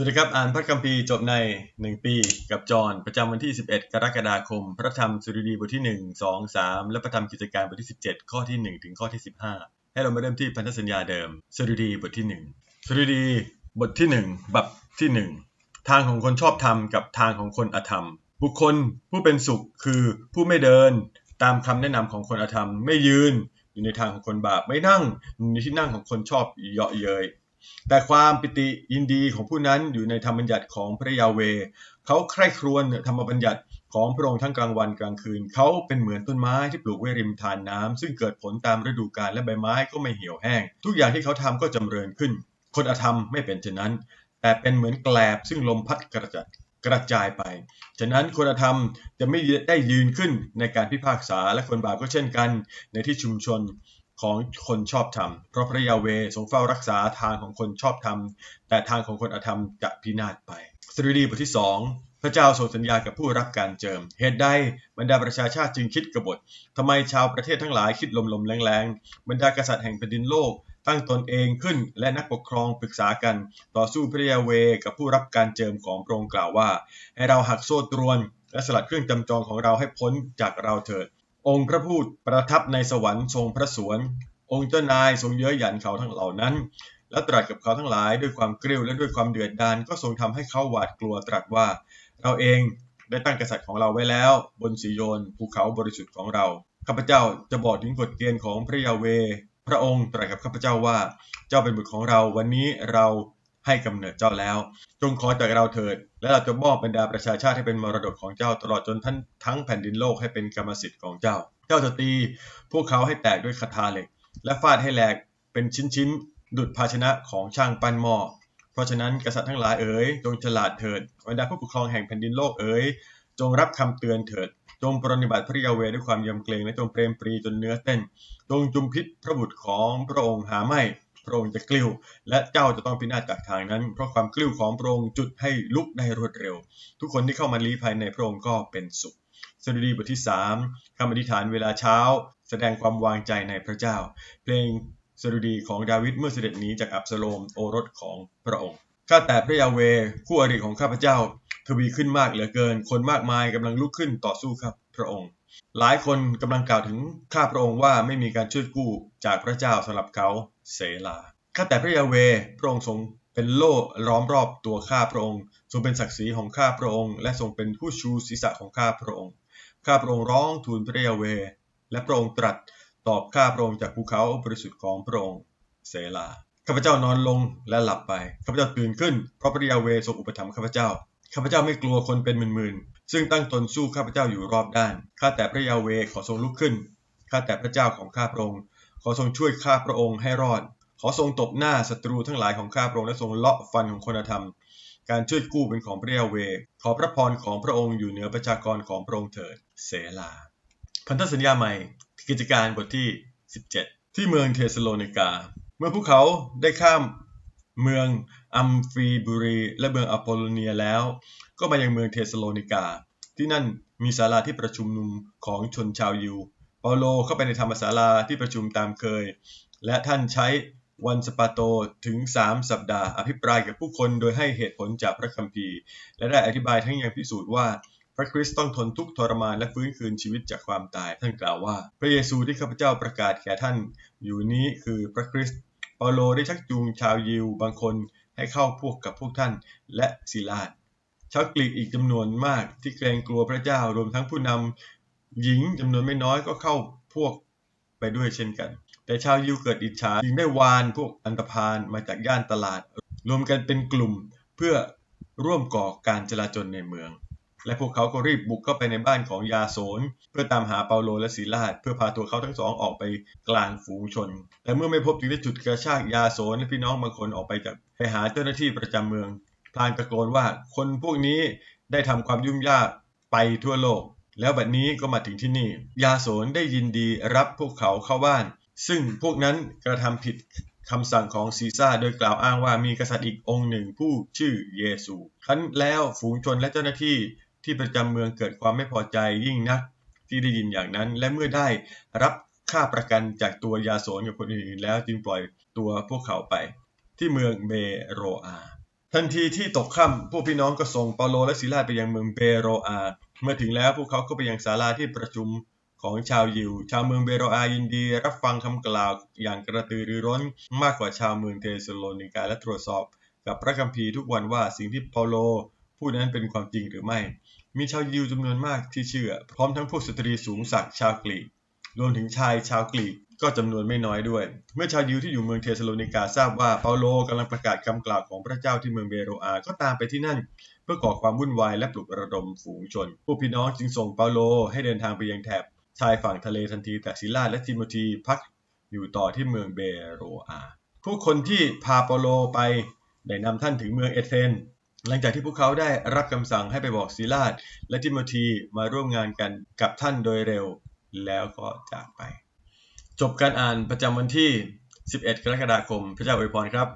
สวัสดีครับ อ่านพระคัมภีร์จบใน 1 ปีกับจอห์นประจำวันที่ 11 กรกฎาคม พระธรรมสุริดีบทที่ 1 2 3 และพระธรรมกิจการบทที่ 17 ข้อที่ 1 ถึงข้อที่ 15 ให้เรามาเริ่มที่พันธสัญญาเดิมสุริดีบทที่ 1สุริดีบทที่ 1 บัพที่ 1 ทางของคนชอบธรรมกับทางของคนอธรรม บุคคลผู้เป็นสุขคือผู้ไม่เดิน ตามคำแนะนำของคนอธรรมไม่ยืน อยู่ในทางของคนบาปไม่นั่งในที่นั่งของคนชอบเยาะเย้ย แต่ความปิติยินดีของผู้นั้นอยู่ในธรรมบัญญัติของพระยาเว เขาใคร่ครวญธรรมบัญญัติของพระองค์ทั้งกลางวันกลางคืน เขาเป็นเหมือนต้นไม้ที่ปลูกไว้ริมทานน้ำซึ่งเกิดผลตามฤดูกาลและใบไม้ก็ไม่เหี่ยวแห้ง ทุกอย่างที่เขาทำก็จำเริญขึ้น คนอธรรมไม่เป็นเช่นนั้น แต่เป็นเหมือนแกลบซึ่งลมพัดกระจัดกระจายไป ฉะนั้นคนธรรมจะไม่ได้ยืนขึ้นในการพิพากษาและคนบาปก็เช่นกัน ในที่ชุมชน ของคนชอบธรรม เพราะพระยาเวทรงเฝ้ารักษาทางของคนชอบธรรม แต่ทางของคนอธรรมจะพินาศไป สดุดีบทที่สองพระเจ้าทรงสัญญากับผู้รับการเจิม เหตุใดบรรดาประชาชาติจึงคิดกบฏทำไมชาวประเทศทั้งหลายคิดลมๆแรงๆ บรรดากษัตริย์แห่งแผ่นดินโลกตั้งตนเองขึ้นและนักปกครองปรึกษากัน ต่อสู้พระยาเวกับผู้รับการเจิมของพระองค์กล่าวว่า ให้เราหักโซ่ตรวนและสลัดเครื่องจำจองของเราให้พ้นจากเราเถิด องค์พระผู้ประทับในสวรรค์ทรงพระสวน องค์เจ้านายทรงเย้ยหยันเขาทั้งเหล่านั้น และตรัสกับเขาทั้งหลายด้วยความเกลียวและด้วยความเดือดดาลก็ทรงทำให้เขาหวาดกลัวตรัสว่า เราเองได้ตั้งกษัตริย์ของเราไว้แล้ว บนสีโยนภูเขาบริสุทธิ์ของเราข้าพเจ้าจะบอกถึงกฎเกณฑ์ของพระยาเว พระองค์ตรัสกับข้าพเจ้าว่า เจ้าเป็นบุตรของเราวันนี้เรา ให้กำเนิดเจ้าแล้ว จงขอจากเราเถิด และเราจะมอบบรรดาประชาชาติให้เป็นมรดกของเจ้า ตลอดจนท่านทั้งแผ่นดินโลกให้เป็นกรรมสิทธิ์ของเจ้า เจ้าจะตี พวกเขาให้แตกด้วยคาถาเหล็ก และฟาดให้แหลกเป็นชิ้นๆ ดุดภาชนะของช่างปั้นหม้อเพราะฉะนั้นกษัตริย์ทั้งหลายเอ๋ยจงฉลาดเถิดบรรดาผู้ปกครองแห่งแผ่นดินโลกเอ๋ยจงรับคำเตือนเถิด จงปรนิบัติพระยาเวด้วยความยำเกรงและจงเปรมปรีจนเนื้อเต้น จงจุมพิษพระบุตรของพระองค์หาไม่ ระองค์จะกลิ้ว และเจ้าจะต้องพินาศจากทางนั้น เพราะความกลิ้วของพระองค์จุดให้ลุกได้รวดเร็ว ทุกคนที่เข้ามาลี้ภัยในพระองค์ก็เป็นสุขสดุดีบทที่ 3คำอธิษฐานเวลาเช้า แสดงความวางใจในพระเจ้า เพลงสดุดีของดาวิดเมื่อเสด็จหนีจากอับสโลมโอรสของพระองค์ข้าแต่พระยาเวคู่อริของข้าพเจ้า ทวีขึ้นมากเหลือเกิน คนมากมายกำลังลุกขึ้นต่อสู้ครับพระองค์ หลายคนกำลังกล่าวถึงข้าพระองค์ว่าไม่มีการช่วยกู้จากพระเจ้าสำหรับเขา เสลาข้าแต่พระยาเวพระองค์ทรงเป็นโล่ล้อมรอบตัวข้าพระองค์ ทรงเป็นศักดิ์ศรีของข้าพระองค์ และทรงเป็นผู้ชูศีรษะของข้าพระองค์ ข้าพระองค์ร้องทูลพระยาเว และพระองค์ตรัสตอบข้าพระองค์จากภูเขาบริสุทธิ์ของพระองค์เสลาข้าพเจ้านอนลงและหลับไป ข้าพเจ้าตื่นขึ้น เพราะพระยาเวทรงอุปถัมภ์ข้าพเจ้า ข้าพเจ้าไม่กลัวคนเป็นหมื่นๆ ซึ่งตั้งตนสู้ข้าพเจ้าอยู่รอบด้าน ข้าแต่พระยาเวขอทรงลุกขึ้น ข้าแต่พระเจ้าของข้าพระองค์ ขอทรงช่วยข้าพระองค์ให้รอด ขอทรงตบหน้าศัตรูทั้งหลายของข้าพระองค์และทรงเลาะฟันของคนธรรม การช่วยกู้เป็นของพระยาเว ขอพระพรของพระองค์อยู่เหนือประชากรของพระองค์เถิด เสลา พันธสัญญาใหม่ กิจการบทที่ 17 ที่เมืองเทสโลนิกา เมื่อพวกเขาได้ข้ามเมืองอัมฟีบุรีและเมืองอโปโลเนียแล้ว ก็มายังเมืองเทสโลนิกา ที่นั่นมีศาลาที่ประชุมนุมของชนชาวยิว เปาโลเข้าไปในธรรมศาลาที่ประชุมตามเคย และท่านใช้วันสปาโตถึง 3 สัปดาห์ อภิปรายกับผู้คนโดยให้เหตุผลจากพระคัมภีร์ และได้อธิบายทั้งยังพิสูจน์ว่าพระคริสต์ต้องทนทุกข์ทรมานและฟื้นคืนชีวิตจากความตาย ท่านกล่าวว่า พระเยซูที่ข้าพเจ้าประกาศแก่ท่าน อยู่นี้คือพระคริสต์เปาโลได้ชักจูงชาวยิวบางคนให้เข้าพวกกับพวกท่านและศิลาชาวกรีกอีกจำนวนมากที่เกรงกลัวพระเจ้ารวมทั้งผู้นำ หญิงจำนวนไม่น้อยก็เข้าพวกไปด้วยเช่นกัน แต่ชาวยิวเกิดอิจฉาจึงได้วานพวกอันตพานมาจากย่านตลาด รวมกันเป็นกลุ่มเพื่อร่วมก่อการจลาจลในเมือง และพวกเขาก็รีบบุกเข้าไปในบ้านของยาโสนเพื่อตามหาเปาโลและศีลาดเพื่อพาตัวเขาทั้งสองออกไปกลางฝูงชน แต่เมื่อไม่พบจึงได้จุดกระชากยาโสนและพี่น้องบางคนออกไปจากไปหาเจ้าหน้าที่ประจำเมืองพลางตะโกนว่าคนพวกนี้ได้ทำความยุ่งยากไปทั่วโลก แล้วบัดนี้ก็มาถึงที่นี่ ยาโสนได้ยินดีรับพวกเขาเข้าบ้าน ซึ่งพวกนั้นกระทำผิดคำสั่งของซีซ่าโดยกล่าวอ้างว่ามีกษัตริย์อีกองค์หนึ่งผู้ชื่อเยซูครั้นแล้วฝูงชนและเจ้าหน้าที่ที่ประจำเมืองเกิดความไม่พอใจยิ่งนักที่ได้ยินอย่างนั้น และเมื่อได้รับค่าประกันจากตัวยาโสนกับคนอื่นแล้วจึงปล่อยตัวพวกเขาไป ที่เมืองเบโรอา ทันทีที่ตกค่ำพวกพี่น้องก็ส่งเปาโลและศิลาไปยังเมืองเบโรอา เมื่อถึงแล้วพวกเขาก็ไปยังศาลาที่ประชุมของชาวยิว ชาวเมืองเบโรอายินดี รับฟังคำกล่าวอย่างกระตือรือร้นมากกว่าชาวเมืองเทสโลนิกาและตรวจสอบ กับพระคัมภีร์ทุกวันว่าสิ่งที่เปาโลพูดนั้นเป็นความจริงหรือไม่ มีชาวยิวจำนวนมากที่เชื่อ พร้อมทั้งพวกสตรีสูงศักดิ์ชาวกรีก รวมถึงชายชาวกรีกก็จำนวนไม่น้อยด้วย เมื่อชาวยิวที่อยู่เมืองเทสโลนิกาทราบว่าเปาโลกำลังประกาศคำกล่าวของพระเจ้าที่เมืองเบโรอา ก็ตามไปที่นั่น พื่อก่อความวุ่นวายและปลุกระดมฝูงชนผู้พี่น้องจึงส่งเปาโลให้เดินทางไปยังแถบชายฝั่งทะเลทันทีแต่ศิลาและทิโมธีพักอยู่ต่อที่เมืองเบโรอาผู้คนที่พาเปาโลไปได้นำท่านถึงเมืองเอเธนหลังจากที่พวกเขาได้รับคำสั่งให้ไปบอกศิลาและทิโมธีมาร่วมงานกันกับท่านโดยเร็วแล้วก็จากไป จบการอ่านประจำวันที่ 11 กรกฎาคม พระเจ้าอวยพรครับ